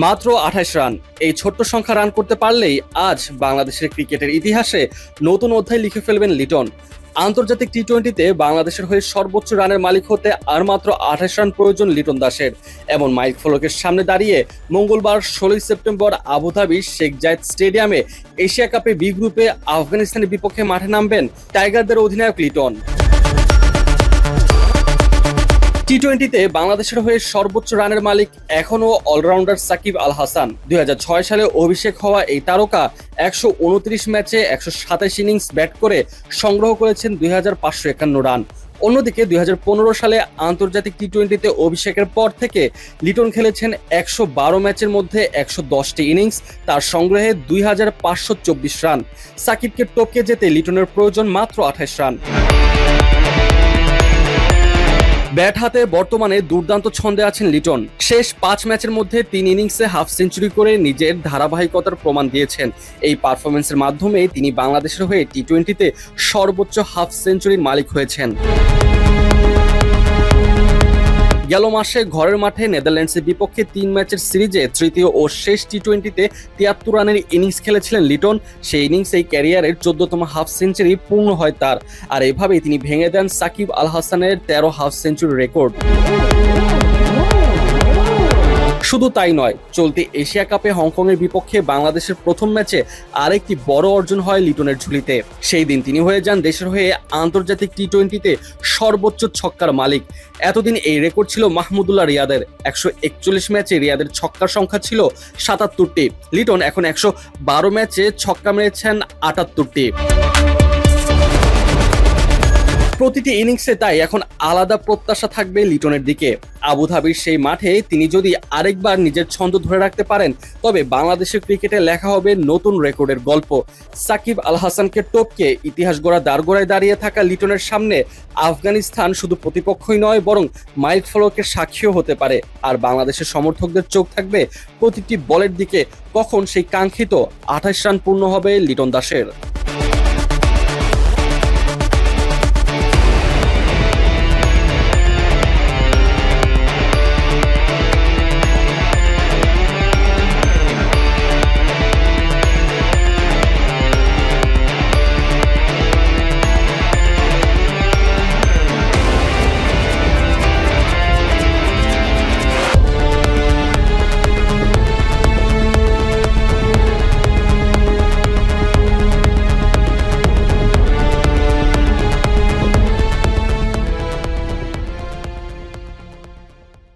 মাত্র আঠাশ রান। এই ছোট্ট সংখ্যা রান করতে পারলেই আজ বাংলাদেশের ক্রিকেটের ইতিহাসে নতুন অধ্যায় লিখে ফেলবেন লিটন। আন্তর্জাতিক টি টোয়েন্টিতে বাংলাদেশের হয়ে সর্বোচ্চ রানের মালিক হতে আর মাত্র আঠাশ রান প্রয়োজন লিটন দাসের। এমন মাইক ফলকের সামনে দাঁড়িয়ে মঙ্গলবার ষোলোই সেপ্টেম্বর আবুধাবির শেখ জায়েদ স্টেডিয়ামে এশিয়া কাপে বি গ্রুপে আফগানিস্তানের বিপক্ষে মাঠে নামবেন টাইগারদের অধিনায়ক লিটন। টি টোয়েন্টিতে বাংলাদেশের হয়ে সর্বোচ্চ রানের মালিক এখনও অলরাউন্ডার সাকিব আল হাসান দুই হাজার ছয় সালে অভিষেক হওয়া এই তারকা একশো উনত্রিশ ম্যাচে একশো সাতাশ ইনিংস ব্যাট করে সংগ্রহ করেছেন দুই রান। অন্যদিকে দুই হাজার পনেরো সালে আন্তর্জাতিক টি টোয়েন্টিতে অভিষেকের পর থেকে লিটন খেলেছেন একশো বারো ম্যাচের মধ্যে একশো দশটি ইনিংস, তার সংগ্রহে দুই হাজার পাঁচশো চব্বিশ রান। সাকিবকে টপকে যেতে লিটনের প্রয়োজন মাত্র আঠাশ রান। ব্যাট হাতে বর্তমানে দুর্দান্ত ছন্দে আছেন লিটন। শেষ পাঁচ ম্যাচের মধ্যে তিন ইনিংসে হাফ সেঞ্চুরি করে নিজের ধারাবাহিকতার প্রমাণ দিয়েছেন। এই পারফরমেন্সের মাধ্যমে তিনি বাংলাদেশের হয়ে টি টোয়েন্টিতে সর্বোচ্চ হাফ সেঞ্চুরির মালিক হয়েছেন। গেল মাসে ঘরের মাঠে নেদারল্যান্ডসের বিপক্ষে তিন ম্যাচের সিরিজে তৃতীয় ও শেষ টি টোয়েন্টিতে তিয়াত্তর রানের ইনিংস খেলেছিলেন লিটন। সেই ইনিংস এই ক্যারিয়ারের চোদ্দতম হাফ সেঞ্চুরি পূর্ণ হয় তার। আর এভাবেই তিনি ভেঙে দেন সাকিব আল হাসানের তেরো হাফ সেঞ্চুরি রেকর্ড। শুধু তাই নয়, চলতি এশিয়া কাপে হংকংয়ের বিপক্ষে বাংলাদেশের প্রথম ম্যাচে আরেকটি বড় অর্জন হয় লিটনের ঝুলিতে। সেই দিন তিনি হয়ে যান দেশের হয়ে আন্তর্জাতিক টি টোয়েন্টিতে সর্বোচ্চ ছক্কার মালিক। এতদিন এই রেকর্ড ছিল মাহমুদুল্লাহ রিয়াদের। একশো একচল্লিশ ম্যাচে রিয়াদের ছক্কার সংখ্যা ছিল সাতাত্তরটি। লিটন এখন একশো বারো ম্যাচে ছক্কা মেরেছেন আটাত্তরটি। প্রতিটি ইনিংসে তাই এখন আলাদা প্রত্যাশা থাকবে লিটনের দিকে। আবুধাবির সেই মাঠে তিনি যদি আরেকবার নিজের ছন্দ ধরে রাখতে পারেন, তবে বাংলাদেশের ক্রিকেটে লেখা হবে নতুন রেকর্ডের গল্প। সাকিব আল হাসানকে টপকে ইতিহাস গড়া দাঁড়গোড়ায় দাঁড়িয়ে থাকা লিটনের সামনে আফগানিস্তান শুধু প্রতিপক্ষই নয়, বরং মাইল ফলকের সাক্ষীও হতে পারে। আর বাংলাদেশের সমর্থকদের চোখ থাকবে প্রতিটি বলের দিকে, কখন সেই কাঙ্ক্ষিত আঠাশ রান পূর্ণ হবে লিটন দাসের।